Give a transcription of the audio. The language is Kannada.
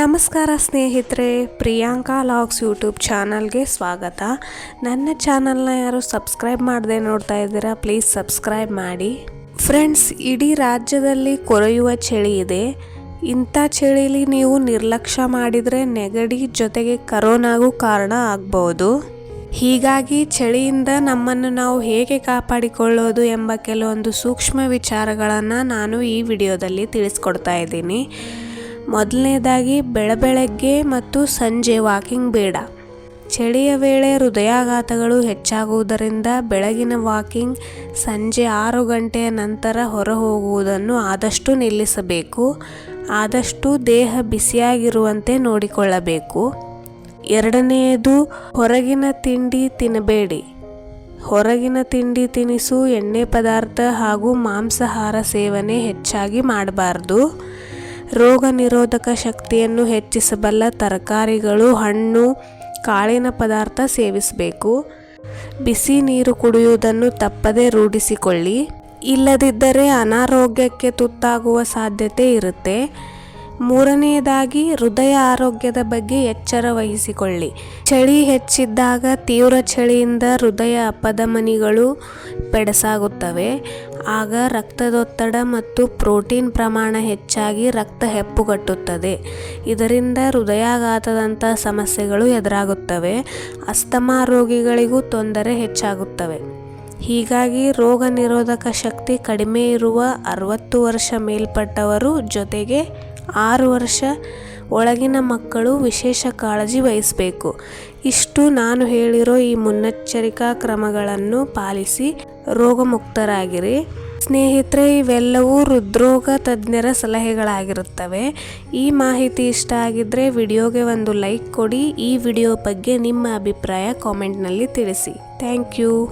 ನಮಸ್ಕಾರ ಸ್ನೇಹಿತರೆ, ಪ್ರಿಯಾಂಕಾ ಲಾಗ್ಸ್ ಯೂಟ್ಯೂಬ್ ಚಾನಲ್ಗೆ ಸ್ವಾಗತ. ನನ್ನ ಚಾನಲ್ನ ಯಾರು ಸಬ್ಸ್ಕ್ರೈಬ್ ಮಾಡದೆ ನೋಡ್ತಾ ಇದ್ದೀರಾ, ಪ್ಲೀಸ್ ಸಬ್ಸ್ಕ್ರೈಬ್ ಮಾಡಿ. ಫ್ರೆಂಡ್ಸ್, ಇಡೀ ರಾಜ್ಯದಲ್ಲಿ ಕೊರೆಯುವ ಚಳಿ ಇದೆ. ಇಂಥ ಚಳಿಲಿ ನೀವು ನಿರ್ಲಕ್ಷ್ಯ ಮಾಡಿದರೆ ನೆಗಡಿ ಜೊತೆಗೆ ಕರೋನಾಗೂ ಕಾರಣ ಆಗ್ಬೋದು. ಹೀಗಾಗಿ ಚಳಿಯಿಂದ ನಮ್ಮನ್ನು ನಾವು ಹೇಗೆ ಕಾಪಾಡಿಕೊಳ್ಳೋದು ಎಂಬ ಕೆಲವೊಂದು ಸೂಕ್ಷ್ಮ ವಿಚಾರಗಳನ್ನು ನಾನು ಈ ವಿಡಿಯೋದಲ್ಲಿ ತಿಳಿಸ್ಕೊಡ್ತಾ ಇದ್ದೀನಿ. ಮೊದಲನೇದಾಗಿ, ಬೆಳಬೆಳಗ್ಗೆ ಮತ್ತು ಸಂಜೆ ವಾಕಿಂಗ್ ಬೇಡ. ಚಳಿಯ ವೇಳೆ ಹೃದಯಾಘಾತಗಳು ಹೆಚ್ಚಾಗುವುದರಿಂದ ಬೆಳಗಿನ ವಾಕಿಂಗ್ ಸಂಜೆ ಆರು ಗಂಟೆಯ ನಂತರ ಹೊರ ಹೋಗುವುದನ್ನು ಆದಷ್ಟು ನಿಲ್ಲಿಸಬೇಕು. ಆದಷ್ಟು ದೇಹ ಬಿಸಿಯಾಗಿರುವಂತೆ ನೋಡಿಕೊಳ್ಳಬೇಕು. ಎರಡನೆಯದು ಹೊರಗಿನ ತಿಂಡಿ ತಿನ್ನಬೇಡಿ. ಹೊರಗಿನ ತಿಂಡಿ ತಿನಿಸು, ಎಣ್ಣೆ ಪದಾರ್ಥ ಹಾಗೂ ಮಾಂಸಾಹಾರ ಸೇವನೆ ಹೆಚ್ಚಾಗಿ ಮಾಡಬಾರ್ದು. ರೋಗ ನಿರೋಧಕ ಶಕ್ತಿಯನ್ನು ಹೆಚ್ಚಿಸಬಲ್ಲ ತರಕಾರಿಗಳು, ಹಣ್ಣು, ಕಾಳಿನ ಪದಾರ್ಥ ಸೇವಿಸಬೇಕು. ಬಿಸಿ ನೀರು ಕುಡಿಯುವುದನ್ನು ತಪ್ಪದೇ ರೂಢಿಸಿಕೊಳ್ಳಿ. ಇಲ್ಲದಿದ್ದರೆ ಅನಾರೋಗ್ಯಕ್ಕೆ ತುತ್ತಾಗುವ ಸಾಧ್ಯತೆ ಇರುತ್ತೆ. ಮೂರನೆಯದಾಗಿ ಹೃದಯ ಆರೋಗ್ಯದ ಬಗ್ಗೆ ಎಚ್ಚರ ವಹಿಸಿಕೊಳ್ಳಿ. ಚಳಿ ಹೆಚ್ಚಿದ್ದಾಗ ತೀವ್ರ ಚಳಿಯಿಂದ ಹೃದಯ ಅಪಧಮನಿಗಳು ಬೆಡಸಾಗುತ್ತವೆ ಆಗ ರಕ್ತದೊತ್ತಡ ಮತ್ತು ಪ್ರೋಟೀನ್ ಪ್ರಮಾಣ ಹೆಚ್ಚಾಗಿ ರಕ್ತ ಹೆಪ್ಪುಗಟ್ಟುತ್ತದೆ. ಇದರಿಂದ ಹೃದಯಾಘಾತದಂಥ ಸಮಸ್ಯೆಗಳು ಎದುರಾಗುತ್ತವೆ. ಅಸ್ತಮಾ ರೋಗಿಗಳಿಗೂ ತೊಂದರೆ ಹೆಚ್ಚಾಗುತ್ತವೆ. ಹೀಗಾಗಿ ರೋಗ ನಿರೋಧಕ ಶಕ್ತಿ ಕಡಿಮೆ ಇರುವ ಅರವತ್ತು ವರ್ಷ ಮೇಲ್ಪಟ್ಟವರು ಜೊತೆಗೆ ಆರು ವರ್ಷ ಒಳಗಿನ ಮಕ್ಕಳು ವಿಶೇಷ ಕಾಳಜಿ ವಹಿಸಬೇಕು. ಇಷ್ಟು ನಾನು ಹೇಳಿರೋ ಈ ಮುನ್ನೆಚ್ಚರಿಕಾ ಕ್ರಮಗಳನ್ನು ಪಾಲಿಸಿ ರೋಗಮುಕ್ತರಾಗಿರಿ. ಸ್ನೇಹಿತರೆ, ಇವೆಲ್ಲವೂ ಹೃದ್ರೋಗ ತಜ್ಞರ ಸಲಹೆಗಳಾಗಿರುತ್ತವೆ. ಈ ಮಾಹಿತಿ ಇಷ್ಟ ಆಗಿದ್ದರೆ ವಿಡಿಯೋಗೆ ಒಂದು ಲೈಕ್ ಕೊಡಿ. ಈ ವಿಡಿಯೋ ಬಗ್ಗೆ ನಿಮ್ಮ ಅಭಿಪ್ರಾಯ ಕಾಮೆಂಟ್ನಲ್ಲಿ ತಿಳಿಸಿ. Thank you.